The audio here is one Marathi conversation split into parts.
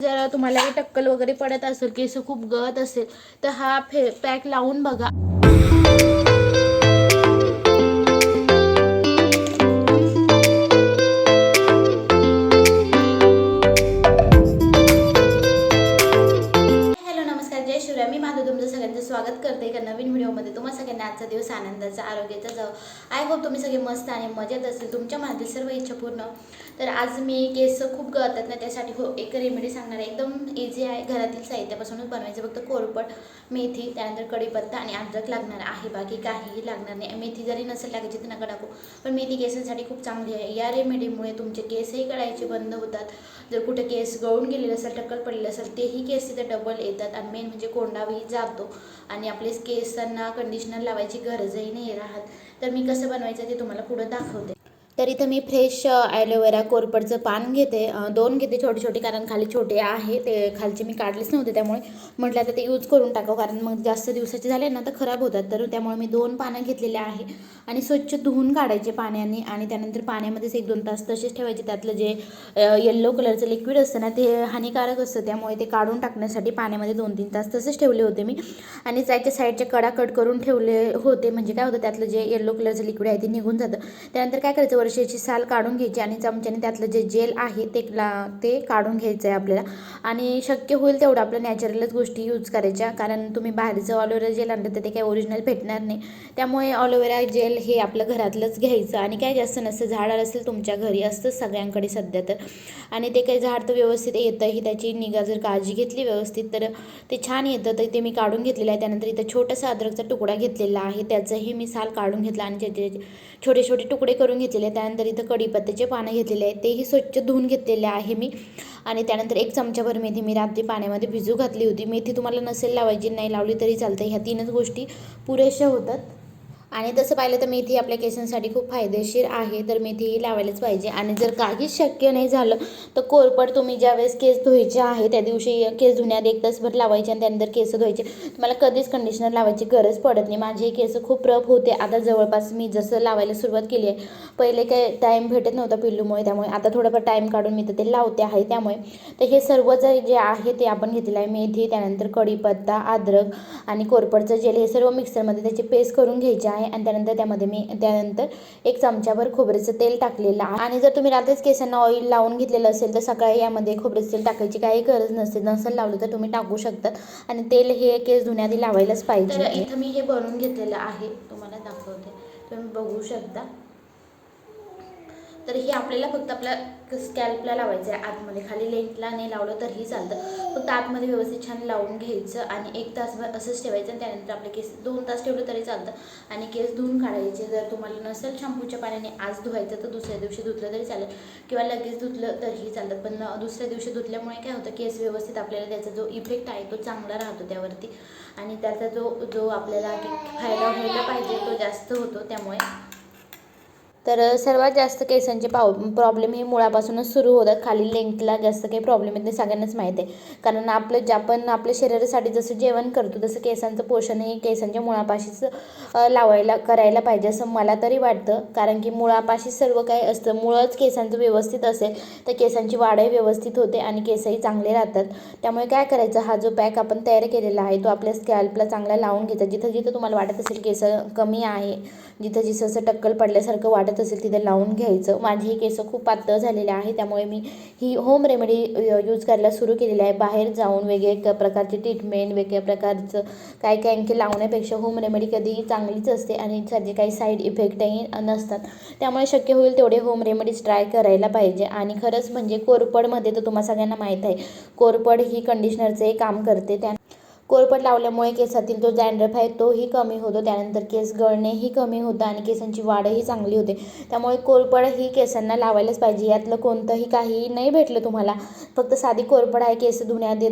जर तुम्हाला टक्कल वगैरे पडत असेल केस खूप गळत असेल तर हा फे पॅक लावून बघा. स्वागत करते एका नवीन व्हिडिओमध्ये. तुम्हा सगळ्यांना आजचा दिवस आनंदाचा आरोग्याचा जाऊ आय होप तुम्ही सगळे मस्त आणि मजेत असेल. तुमच्या मनातील सर्व इच्छा पूर्ण. तर आज मी केस खूप गळतात ना त्यासाठी हो एक रेमेडी सांगणार आहे. एकदम इझी आहे. घरातील साहित्यापासूनच बनवायचं. फक्त कोरपट मेथी त्यानंतर कढीपत्ता आणि अद्रक लागणार आहे. बाकी काहीही लागणार नाही. मेथी जरी नसेल लागायची तर नका टाकू. पण मेथी केसांसाठी खूप चांगली आहे. या रेमेडीमुळे तुमचे केसही कळायचे बंद होतात. जर कुठे केस गळून गेलेले असेल टक्कल पडलेलं असेल तेही केस तिथे डबल येतात. आणि मेन म्हणजे कोंडाही जातो. आणि आपले केसांना कंडिशनर लावायची गरजही नाही राहत. तर मी कसं बनवायचं ते तुम्हाला पुढं दाखवते. तर इथं मी फ्रेश ॲलोवेरा कोरपडचं पान घेते. दोन घेते छोटे छोटे कारण खाली छोटे आहे. ते खालचे मी काढलेच नव्हते त्यामुळे म्हटलं आता ते यूज करून टाकावं. कारण मग जास्त दिवसाचे झाले ना तर खराब होतात. तर त्यामुळे मी दोन पानं घेतलेले आहे. आणि स्वच्छ धुवून काढायचे पाण्याने. आणि त्यानंतर पाण्यामध्येच एक दोन तास तसेच ठेवायचे. त्यातलं जे येल्लो कलरचं लिक्विड असतं ना ते हानिकारक असतं. त्यामुळे ते काढून टाकण्यासाठी पाण्यामध्ये दोन तीन तास तसेच ठेवले होते मी. आणि त्याच्या साईडच्या कडा कट करून ठेवले होते. म्हणजे काय होतं त्यातलं जे येल्लो कलरचं लिक्विड आहे ते निघून जातं. त्यानंतर काय करायचं? वर्षाची साल काढून घ्यायची आणि चमच्याने त्यातलं जे जेल आहे ते ला ते काढून घ्यायचं आहे आपल्याला. आणि शक्य होईल तेवढं आपलं नॅचरलच गोष्टी यूज करायच्या. कारण तुम्ही बाहेरचं ऑलोवेरा जेल आणलं तर ते काही ओरिजिनल भेटणार नाही. त्यामुळे ऑलोवेरा जेल हे आपलं घरातलंच घ्यायचं. आणि काय जास्त नसतं झाड असेल तुमच्या घरी असतं सगळ्यांकडे सध्या तर. आणि ते काही झाड तर व्यवस्थित येतंही त्याची निगा जर काळजी घेतली व्यवस्थित तर ते छान येतं. तर ते मी काढून घेतलेलं आहे. त्यानंतर इथं छोटासा अद्रकचा तुकडा घेतलेला आहे. त्याचंही मी साल काढून घेतला आणि त्याचे छोटे छोटे तुकडे करून घेतलेले आहे त्यानंतर इथं कढीपत्त्याचे पानं घेतलेले आहेत. तेही स्वच्छ धुवून घेतलेले आहे मी. आणि त्यानंतर एक चमचाभर मेथी मी रात्री पाण्यामध्ये भिजू घातली होती. मेथी तुम्हाला नसेल लावायची नाही लावली तरी चालतं ह्या तीनच गोष्टी पुरेशा होतात. आणि तसं पाहिलं तर मेथी आपल्या केसांसाठी खूप फायदेशीर आहे. तर मेथीही लावायलाच पाहिजे. आणि जर काहीच शक्य नाही झालं तर कोरपड तुम्ही ज्यावेळेस केस धुवायचे आहे त्या दिवशी केस धुण्यात एक तासभर लावायचे आणि त्यानंतर केस धुवायचे. तुम्हाला कधीच कंडिशनर लावायची गरज पडत नाही. माझे केस खूप रफ होते. आता जवळपास मी जसं लावायला सुरुवात केली आहे पहिले काही टाईम भेटत नव्हता पिल्लूमुळे त्यामुळे आता थोडंफार टाईम काढून मी तर ते लावते आहे त्यामुळे. तर हे सर्व जे आहे ते आपण घेतलेलं आहे. मेथी त्यानंतर कढीपत्ता अद्रक आणि कोरपडचं जेल हे सर्व मिक्सरमध्ये त्याची पेस्ट करून घ्यायचे आहे. आणि त्यानंतर त्यामध्ये मी त्यानंतर एक चमच्याभर खोबऱ्याचं तेल टाकलेलं आहे. आणि जर तुम्ही रात्रीच केसांना ऑइल लावून घेतलेलं असेल तर सकाळी यामध्ये खोबऱ्याचं तेल टाकायची काही गरज नसते. नसेल लावलं तर तुम्ही टाकू शकतात. आणि तेल हे केस धुण्याआधी लावायलाच पाहिजे. इथं मी हे बनवून घेतलेलं आहे. तुम्हाला दाखवते. तुम्ही बघू शकता. तर हे आपल्याला फक्त आपल्या स्कॅल्पला लावायचं आहे आतमध्ये खाली लेंथला नाही लावलं तरीही चालतं. फक्त आतमध्ये व्यवस्थित छान लावून घ्यायचं आणि एक तासभर असंच ठेवायचं आणि त्यानंतर आपले केस दोन तास ठेवलं तरी चालतं. आणि केस धुवून काढायचे. जर तुम्हाला नसेल शॅम्पूच्या पाण्याने आज धुवायचं तर दुसऱ्या दिवशी धुतलं तरी चालेल. किंवा लगेच धुतलं तरीही चालतं. पण दुसऱ्या दिवशी धुतल्यामुळे काय होतं केस व्यवस्थित आपल्याला त्याचा जो इफेक्ट आहे तो चांगला राहतो त्यावरती. आणि त्याचा जो जो आपल्याला फायदा व्हायला पाहिजे तो जास्त होतो त्यामुळे. तर सर्वात जास्त केसांचे पाव प्रॉब्लेम हे मुळापासूनच सुरू होतात. खाली लेंथला जास्त काही प्रॉब्लेम येत नाही सगळ्यांनाच माहीत आहे. कारण आपलं जे आपण आपल्या शरीरासाठी जसं जेवण करतो तसं केसांचं पोषण हे केसांच्या मुळापाशीच लावायला करायला पाहिजे असं मला तरी वाटतं. कारण की मुळापाशी सर्व काही असतं. मुळंच केसांचं व्यवस्थित असेल तर केसांची वाढही व्यवस्थित होते आणि केसही चांगले राहतात. त्यामुळे काय करायचं? हा जो पॅक आपण तयार केलेला आहे तो आपल्या स्कॅल्पला चांगला लावून घ्यायचा. जिथं जिथं तुम्हाला वाटत असेल केस कमी आहे जिथं जिथं असं टक्कल पडल्यासारखं वाटत असेल तिथे लावून घ्यायचं. माझी केस खूप पातळ झालेले आहे त्यामुळे मी ही होम रेमेडी यूज करायला सुरू केलेली आहे. बाहेर जाऊन वेगळ्या प्रकारचे ट्रीटमेंट वेगळ्या प्रकारचं काय काय आणखी लावण्यापेक्षा होम रेमेडी कधीही चांगलीच असते आणि त्याचे काही साईड इफेक्टही नसतात. त्यामुळे शक्य होईल तेवढे होम रेमेडीज ट्राय करायला पाहिजे. आणि खरंच म्हणजे कोरपडमध्ये तर तुम्हाला सगळ्यांना माहीत आहे कोरपड ही कंडिशनरचं काम करते. त्या कोरपड लावल्यामुळे केसातील जो जॅन्ड्रफ आहे तोही कमी होतो. त्यानंतर केस गळणेही कमी होतं आणि केसांची वाढही चांगली होते. त्यामुळे कोरपड ही केसांना लावायलाच पाहिजे. यातलं कोणतंही काही नाही भेटलं तुम्हाला. फक्त साधी कोरपड आहे केस धुण्याआधी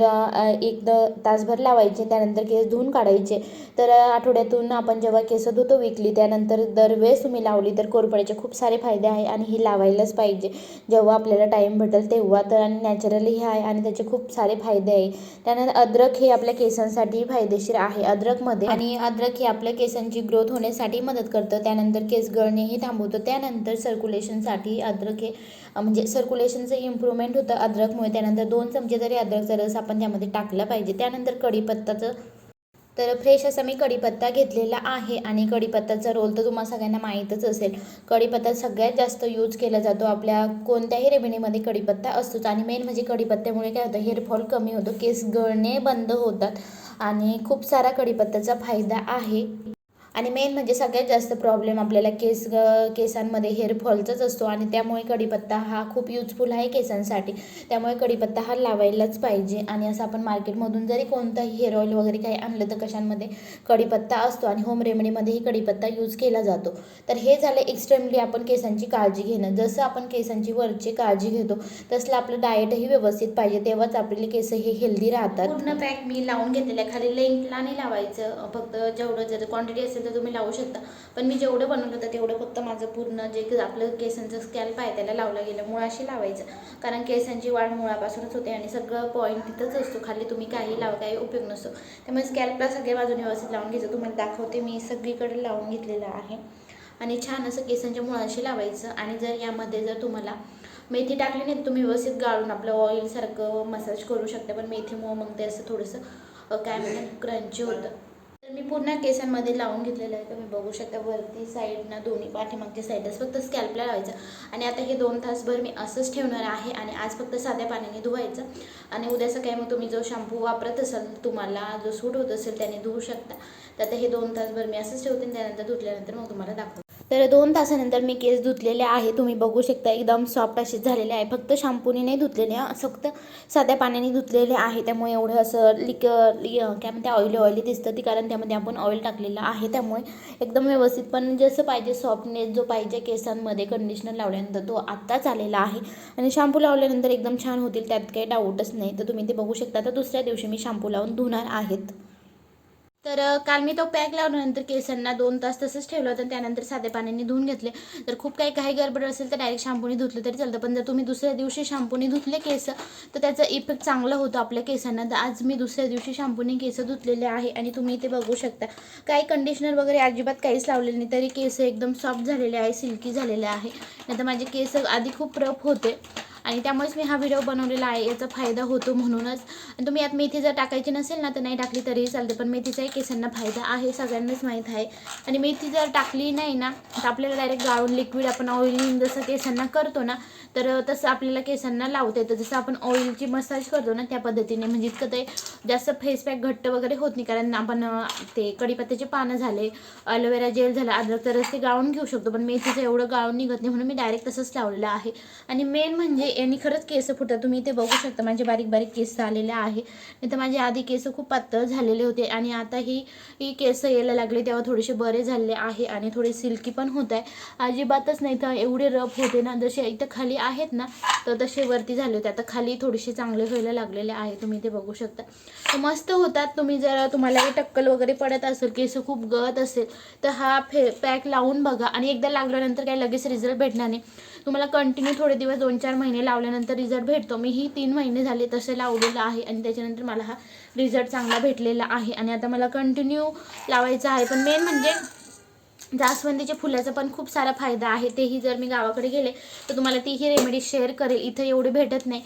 एक द तासभर लावायचे त्यानंतर केस धुवून काढायचे. तर आठवड्यातून आपण जेव्हा केस धुतो विकली त्यानंतर दरवेळेस तुम्ही लावली तर कोरपड्याचे खूप सारे फायदे आहे आणि ही लावायलाच पाहिजे. जेव्हा आपल्याला टाईम भेटेल तेव्हा तर आणि नॅचरली हे आहे आणि त्याचे खूप सारे फायदे आहे. त्यानंतर अद्रक हे आपल्या केसां केसांसाठी फायदेशीर आहे. अद्रकमध्ये आणि अद्रक हे आपल्या केसांची ग्रोथ होण्यासाठी मदत करतं. त्यानंतर केस गळणेही थांबवतं. त्यानंतर सर्क्युलेशनसाठी अद्रक हे म्हणजे सर्क्युलेशनचं इम्प्रूव्हमेंट होतं अद्रकमुळे. त्यानंतर दोन चमचे तरी अद्रकचा रस आपण त्यामध्ये टाकला पाहिजे त्यानंतर कढीपत्ताचं तर फ्रेश असा मी कढीपत्ता घेतलेला आहे आणि कढीपत्त्याचा रोल तर तुम्हाला सगळ्यांना माहीतच असेल. कढीपत्ता सगळ्यात जास्त यूज केला जातो आपल्या कोणत्याही रेमेडीमध्ये कढीपत्ता असतोच. आणि मेन म्हणजे कढीपत्त्यामुळे काय होतं हेअरफॉल कमी होतो केस गळणे बंद होतात आणि खूप सारा कढीपत्त्याचा फायदा आहे. आणि मेन म्हणजे सगळ्यात जास्त प्रॉब्लेम आपल्याला केस केसांमध्ये हेअरफॉलचाच असतो आणि त्यामुळे कढीपत्ता हा खूप युजफुल आहे केसांसाठी. त्यामुळे कढीपत्ता हा लावायलाच पाहिजे. आणि असं आपण मार्केटमधून जरी कोणताही हेअर ऑइल वगैरे काही आणलं तर कशांमध्ये कढीपत्ता असतो आणि होम रेमेडीमध्येही कढीपत्ता यूज केला जातो. तर हे झालं एक्स्ट्रीमली आपण केसांची काळजी घेणं. जसं आपण केसांची वरची काळजी घेतो तसलं आपलं डाएटही व्यवस्थित पाहिजे. तेव्हाच आपले केस हे हेल्दी राहतात. पूर्ण पॅक मी लावून घेतलेल्या खाली लेंथला नाही लावायचं. फक्त जेवढं जर क्वांटिटी असेल तर तुम्ही लावू शकता. पण मी जेवढं बनवलं होतं तेवढं फक्त माझं पूर्ण जे आपलं केसांचं स्कॅल्प आहे त्याला लावलं गेलं. मुळाशी लावायचं. कारण केसांची वाढ मुळापासूनच होते आणि सगळं पॉईंट तिथंच असतो. खाली तुम्ही काही लावा काही उपयोग नसतो. त्यामुळे स्कॅल्पला सगळ्या बाजूने व्यवस्थित लावून घ्यायचं. तुम्हाला दाखवते मी सगळीकडे लावून घेतलेलं आहे. आणि छान असं केसांच्या मुळाशी लावायचं. आणि जर यामध्ये जर तुम्हाला मेथी टाकली नाही तर तुम्ही व्यवस्थित गाळून आपलं ऑइलसारखं मसाज करू शकता. पण मेथीमुळं मग ते असं थोडंसं काय म्हणतात क्रंची होतं. तर मी पूर्ण केसांमध्ये लावून घेतलेलं आहे. तुम्ही बघू शकता वरती साईडनं दोन्ही पाठीमागच्या साईडच फक्त स्कॅल्पला लावायचं. आणि आता हे दोन तासभर मी असंच ठेवणार आहे आणि आज फक्त साध्या पाण्याने धुवायचं. आणि उद्या सकाळी मग तुम्ही जो शॅम्पू वापरत असाल तुम्हाला जो सूट होत असेल त्याने धुवू शकता. तर आता हे दोन तासभर मी असंच ठेवते आणि त्यानंतर धुतल्यानंतर मग तुम्हाला दाखवते. तर दोन तासानंतर मी केस धुतलेले आहे. तुम्ही बघू शकता एकदम सॉफ्ट असे झालेले आहे. फक्त शॅम्पूने नाही धुतलेले फक्त साध्या पाण्याने धुतलेले आहे. त्यामुळे एवढं असं लिक लि- काय म्हणते ऑइली ऑइली दिसतं ती कारण त्यामध्ये आपण ऑइल टाकलेलं आहे. त्यामुळे एकदम व्यवस्थित पण जसं पाहिजे सॉफ्टनेस जो पाहिजे केसांमध्ये कंडिशनर लावल्यानंतर तो आत्ताच आलेला आहे. आणि शॅम्पू लावल्यानंतर एकदम छान होतील त्यात काही डाऊटच नाही. तर तुम्ही ते बघू शकता. तर दुसऱ्या दिवशी मी शॅम्पू लावून धुणार आहेत. तर काल मी तो पॅक लावल्यानंतर केसांना दोन तास तसंच ठेवलं होतं त्यानंतर साध्या पाण्याने धुवून घेतले. तर खूप काही काही गडबड असेल तर डायरेक्ट शॅम्पूने धुतलं तरी चालतं. पण जर तुम्ही दुसऱ्या दिवशी शॅम्पूने धुतले केस तर त्याचा इफेक्ट चांगला होतो आपल्या केसांना. तर आज मी दुसऱ्या दिवशी शॅम्पूने केस धुतलेले आहे आणि तुम्ही इथे बघू शकता. काही कंडिशनर वगैरे अजिबात काहीच लावलेले नाही. तरी केस एकदम सॉफ्ट झालेले आहे सिल्की झालेले आहे. नाही तर माझे केस आधी खूप रफ होते. आणि त्यामुळेच मी हा व्हिडिओ बनवलेला आहे. याचा फायदा होतो म्हणूनच. आणि तुम्ही यात मेथी जर टाकायची नसेल ना तर नाही टाकली तरीही चालते. पण मेथीचाही केसांना फायदा आहे सगळ्यांनाच माहीत आहे. आणि मेथी जर टाकली नाही ना तर आपल्याला डायरेक्ट गाळून लिक्विड आपण ऑइलिंग जसं केसांना करतो ना तर तसं आपल्याला केसांना लावता येतं. जसं आपण ऑइलची मसाज करतो ना त्या पद्धतीने. म्हणजे इतकं ते जास्त फेस पॅक घट्ट वगैरे होत नाही. कारण आपण ते कढीपत्त्याचे पानं झाले अलोवेरा जेल झालं अद्रक तर ते गाळून घेऊ शकतो. पण मेथीचं एवढं गाळून निघत नाही म्हणून मी डायरेक्ट तसंच लावलेलं आहे. आणि मेन म्हणजे यांनी खरंच केस फुटतात तुम्ही ते बघू शकता. माझे बारीक बारीक केस आलेले आहे. नाही तर माझे आधी केस खूप पातळ झालेले होते. आणि आता ही ही केस यायला लागले. तेव्हा थोडेसे बरे झाले आहे. आणि थोडे सिल्की पण होत आहे. अजिबातच नाही. तर एवढे रफ होते ना. जसे इथं खाली आहेत ना तर तसे वरती झाले होते. आता खाली थोडेसे चांगले व्हायला लागलेले आहे. तुम्ही ते बघू शकता. तर मस्त होतात. तुम्ही जर तुम्हाला काही टक्कल वगैरे पडत असेल केस खूप गळत असेल तर हा फे पॅक लावून बघा. आणि एकदा लागल्यानंतर काही लगेच रिझल्ट भेटणार नाही. तुम्हाला कंटिन्यू थोडे दिवस दोन चार महिने लावल्यानंतर रिझल्ट भेटतो. मी ही तीन महिने झाले तसे लावलेलं आहे. आणि त्याच्यानंतर मला हा रिझल्ट चांगला भेटलेला आहे. आणि आता मला कंटिन्यू लावायचा आहे. पण मेन म्हणजे जास्वंदीच्या फुलाचा पण खूप सारा फायदा आहे. तेही जर मी गावाकडे गेले तर तुम्हाला तीही रेमेडी शेअर करेल. इथं एवढे भेटत नाही.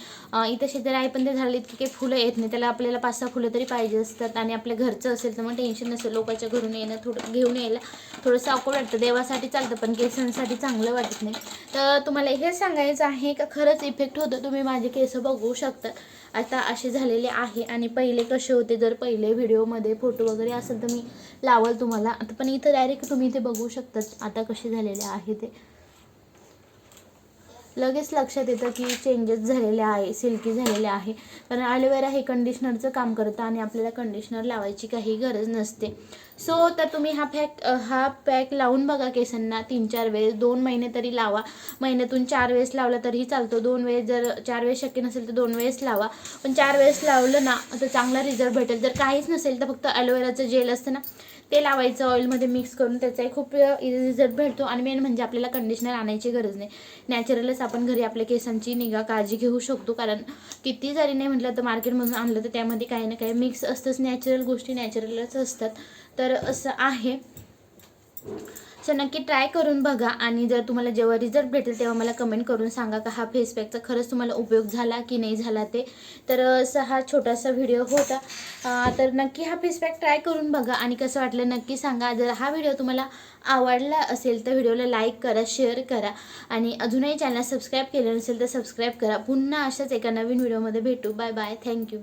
इथं शेजारी आहे पण ते झाले इतकी काही फुलं येत नाही. त्याला आपल्याला पाच सहा फुलं तरी पाहिजे असतात आणि आपल्या घरचं असेल तर मग टेन्शन नसेल. लोकांच्या घरून येणं थोडं घेऊन यायला थोडंसं अवघड वाटतं. देवासाठी चालतं पण केसांसाठी चांगलं वाटत नाही. तर तुम्हाला हे सांगायचं आहे का? खरंच इफेक्ट होतं. तुम्ही माझे केस बघू शकता. आता असे झालेले आहे आणि पहिले कसे होते? जर पहिले व्हिडिओमध्ये फोटो वगैरे असेल तर मी लावल तुम्हाला. आता पण इथं डायरेक्ट तुम्ही ते बघू शकतात आता कसे झालेले आहे ते. लगेच लक्षात येतं की चेंजेस झालेले आहे सिल्की झालेले आहे. कारण ॲलोवेरा हे कंडिशनरचं काम करतं आणि आपल्याला कंडिशनर लावायची काही गरज नसते. सो तर तुम्ही हा पॅक हा पॅक लावून बघा केसांना तीन चार वेळेस. दोन महिने तरी लावा. महिन्यातून चार वेळेस लावला तरीही चालतो. दोन वेळेस जर चार वेळेस शक्य नसेल तर दोन वेळेस लावा. पण चार वेळेस लावलं ना तर चांगला रिझल्ट भेटेल. जर काहीच नसेल तर फक्त ॲलोवेराचं जेल असतं ना. ते लावायचं ऑइलमध्ये मिक्स करून त्याचाही खूप रिझल्ट भेटतो. आणि मेन म्हणजे आपल्याला कंडिशनर आणायची गरज नाही. नॅचरलच आपण घरी आपल्या केसांची निगा काळजी घेऊ शकतो. कारण किती जरी नाही म्हटलं तर मार्केटमधून आणलं तर त्यामध्ये काही ना काही मिक्स असतंच. नॅचरल गोष्टी नॅचरलच असतात. तर असं आहे. सो नक्की ट्राय करून बघा. आणि जर तुम्हाला जेव्हा रिझल्ट भेटेल तेव्हा मला कमेंट करून सांगा का हा फेस पॅकचा खरंच तुम्हाला उपयोग झाला की नाही झाला ते. तर असा हा छोटासा व्हिडिओ होता. तर नक्की हा फेस पॅक ट्राय करून बघा. आणि कसं वाटलं नक्की सांगा. जर हा व्हिडिओ तुम्हाला आवडला असेल तर व्हिडिओला लाईक करा शेअर करा. आणि अजूनही चॅनल सबस्क्राईब केलं नसेल तर सबस्क्राईब करा. पुन्हा अशाच एका नवीन व्हिडिओमध्ये भेटू. Bye bye thank you